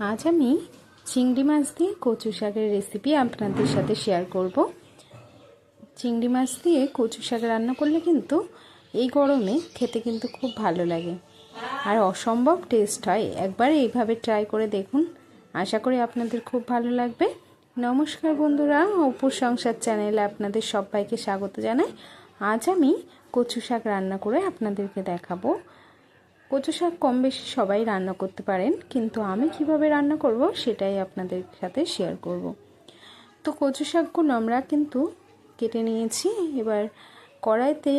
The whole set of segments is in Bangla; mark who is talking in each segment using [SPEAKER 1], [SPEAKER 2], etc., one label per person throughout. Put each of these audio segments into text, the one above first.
[SPEAKER 1] আজ আমি চিংড়ি মাছ দিয়ে কচু শাকের রেসিপি আপনাদের সাথে শেয়ার করব। চিংড়ি মাছ দিয়ে কচু শাক রান্না করলে কিন্তু এই গরমে খেতে কিন্তু খুব ভালো লাগে। আর অসম্ভব টেস্ট হয়। একবার এইভাবে ট্রাই করে দেখুন। আশা করি আপনাদের খুব ভালো লাগবে। নমস্কার বন্ধুরা অপুর সংসার চ্যানেলে আপনাদের সবাইকে স্বাগত জানাই। আজ আমি কচু শাক রান্না করে আপনাদেরকে দেখাবো। কচু শাক কম বেশি সবাই রান্না করতে পারেন, কিন্তু আমি কীভাবে রান্না করব সেটাই আপনাদের সাথে শেয়ার করব। তো কচু শাকগুলো আমরা কিন্তু কেটে নিয়েছি, এবার কড়াইতে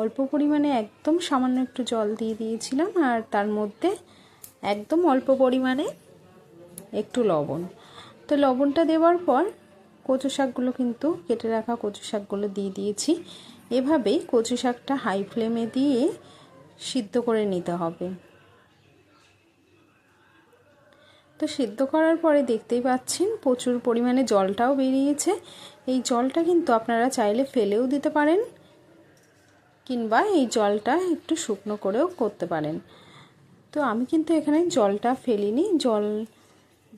[SPEAKER 1] অল্প পরিমাণে একদম সামান্য একটু জল দিয়ে দিয়েছিলাম, আর তার মধ্যে একদম অল্প পরিমাণে একটু লবণ। তো লবণটা দেওয়ার পর কচু শাকগুলো কিন্তু কেটে রাখা কচু শাকগুলো দিয়ে দিয়েছি। এভাবেই কচু শাকটা হাই ফ্লেমে দিয়ে সিদ্ধ করে নিতে হবে। তো সিদ্ধ করার পরে দেখতেই পাচ্ছেন প্রচুর পরিমাণে জলটাও বেরিয়েছে। এই জলটা কিন্তু আপনারা চাইলে ফেলেও দিতে পারেন কিংবা এই জলটা একটু শুকনো করেও করতে পারেন। তো আমি কিন্তু এখানে জলটা ফেলিনি, জল,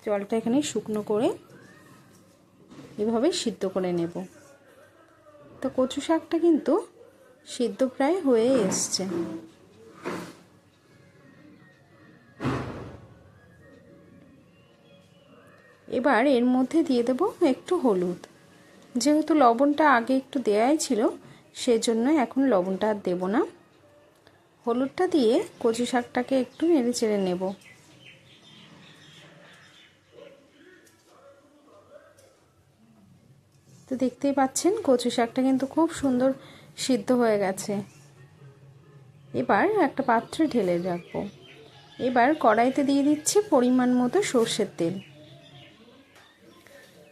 [SPEAKER 1] জলটা এখানে শুকনো করে এভাবে সিদ্ধ করে নেব। তো কচু শাকটা কিন্তু সিদ্ধ প্রায় হয়ে এসছে। এবার এর মধ্যে দিয়ে দেব একটু হলুদ। যেহেতু লবণটা আগে একটু দেয়াই ছিল সেজন্য এখন লবণটা আর দেবো না। হলুদটা দিয়ে কচু শাকটাকে একটু নেড়ে চেড়ে নেব। তো দেখতেই পাচ্ছেন, কচু শাকটা কিন্তু খুব সুন্দর সিদ্ধ হয়ে গেছে। এবার একটা পাত্রে ঢেলে রাখব। এবার কড়াইতে দিয়ে দিচ্ছি পরিমাণ মতো সর্ষের তেল।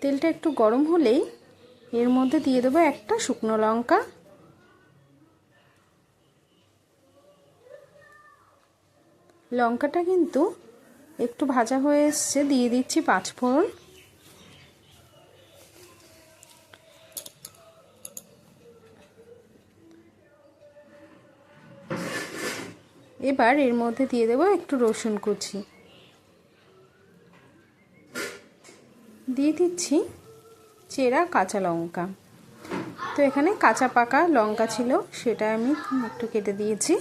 [SPEAKER 1] তেলটা একটু গরম হলেই এর মধ্যে দিয়ে দেবো একটা শুকনো লঙ্কা। লঙ্কাটা কিন্তু একটু ভাজা হয়ে এসছে, দিয়ে দিচ্ছি পাঁচফোড়ন এবার এর মধ্যে দিয়ে দেবো একটু রসুন কুচি। দিয়ে দিচ্ছি চেরা কাঁচা লঙ্কা। তো এখানে কাঁচা পাকা লঙ্কা ছিল, সেটা আমি একটু কেটে দিয়েছি।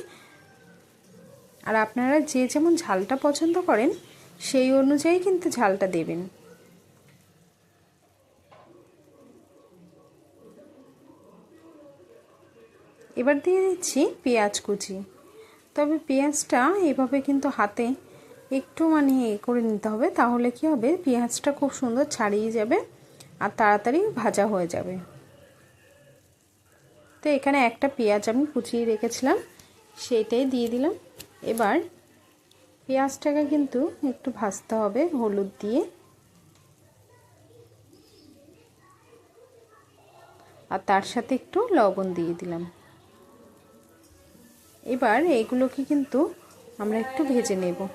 [SPEAKER 1] আর আপনারা যে যেমন ঝালটা পছন্দ করেন, সেই অনুযায়ী কিন্তু ঝালটা দেবেন। এবার দিয়ে দিচ্ছি পেঁয়াজ কুচি। তবে পেঁয়াজটা এভাবে কিন্তু হাতে একটু মানে এ করে নিতে হবে, তাহলে কি হবে? পেঁয়াজটা খুব সুন্দর ছাড়িয়ে যাবে আর তাড়াতাড়ি ভাজা হয়ে যাবে। তো এখানে একটা পেঁয়াজ আমি কুচিয়ে রেখেছিলাম, সেইটাই দিয়ে দিলাম। এবার পেঁয়াজটাকে কিন্তু একটু ভাজতে হবে হলুদ দিয়ে। আর তার সাথে একটু লবণ দিয়ে দিলাম। এবার এগুলোকে কিন্তু আমরা একটু ভেজে নেব।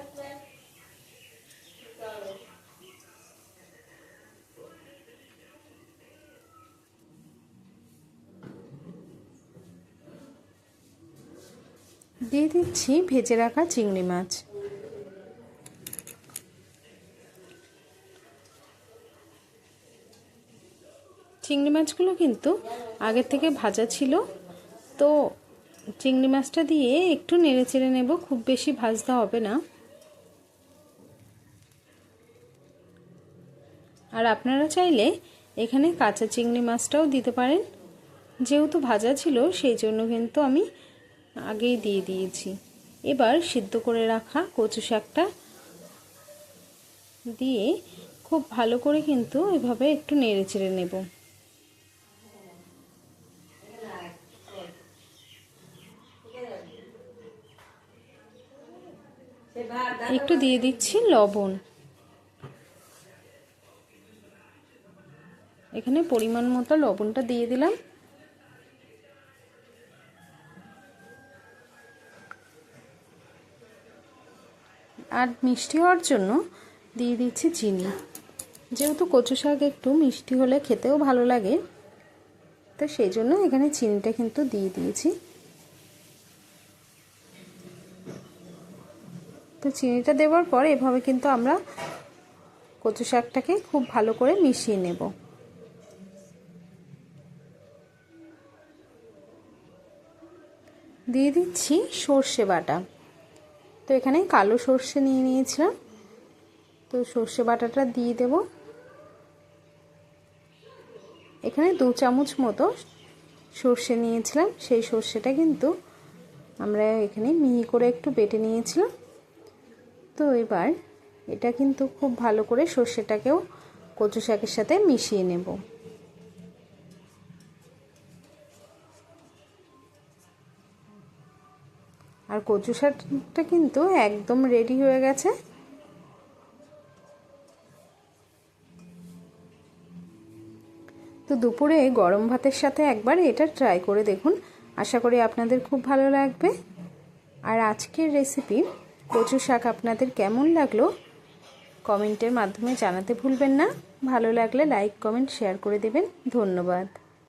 [SPEAKER 1] দিয়ে দিচ্ছি ভেজে রাখা চিংড়ি মাছ। চিংড়ি মাছগুলো কিন্তু আগের থেকে ভাজা ছিল, তো চিংড়ি মাছটা দিয়ে একটু নেড়ে চেড়ে নেব, খুব বেশি ভাজতে হবে না। আর আপনারা চাইলে এখানে কাঁচা চিংড়ি মাছটাও দিতে পারেন, যেহেতু ভাজা ছিল, সেই জন্য কিন্তু আমি আগেই দিয়ে দিয়েছি। এবার সিদ্ধ করে রাখা কচু শাকটা দিয়ে খুব ভালো করে কিন্তু এভাবে একটু নেড়ে চেড়ে নেব। একটু দিয়ে দিচ্ছি লবণ। এখানে পরিমাণ মতো লবণটা দিয়ে দিলাম। আর মিষ্টি হওয়ার জন্য দিয়ে দিচ্ছি চিনি। যেহেতু কচু শাক একটু মিষ্টি হলে খেতেও ভালো লাগে, তো সেই জন্য এখানে চিনিটা কিন্তু দিয়ে দিয়েছি। তো চিনিটা দেওয়ার পর এভাবে কিন্তু আমরা কচু শাকটাকে খুব ভালো করে মিশিয়ে নেব। দিয়ে দিচ্ছি সর্ষে বাটা। তো এখানে কালো সর্ষে নিয়ে নিয়েছিলাম। তো সর্ষে বাটাটা দিয়ে দেব। এখানে দু চামচ মতো সর্ষে নিয়েছিলাম। সেই সর্ষেটা কিন্তু আমরা এখানে মিহি করে একটু বেটে নিয়েছিলাম। তো এবার এটা কিন্তু খুব ভালো করে সর্ষেটাকেও কচু শাকের সাথে মিশিয়ে নেব। আর কচু শাকটা কিন্তু একদম রেডি হয়ে গেছে। তো দুপুরে গরম ভাতের সাথে একবার এটা ট্রাই করে দেখুন। আশা করি আপনাদের খুব ভালো লাগবে। আর আজকের রেসিপি কচু শাক আপনাদের কেমন লাগল কমেন্টের মাধ্যমে জানাতে ভুলবেন না। ভালো লাগলে লাইক কমেন্ট শেয়ার করে দেবেন। ধন্যবাদ।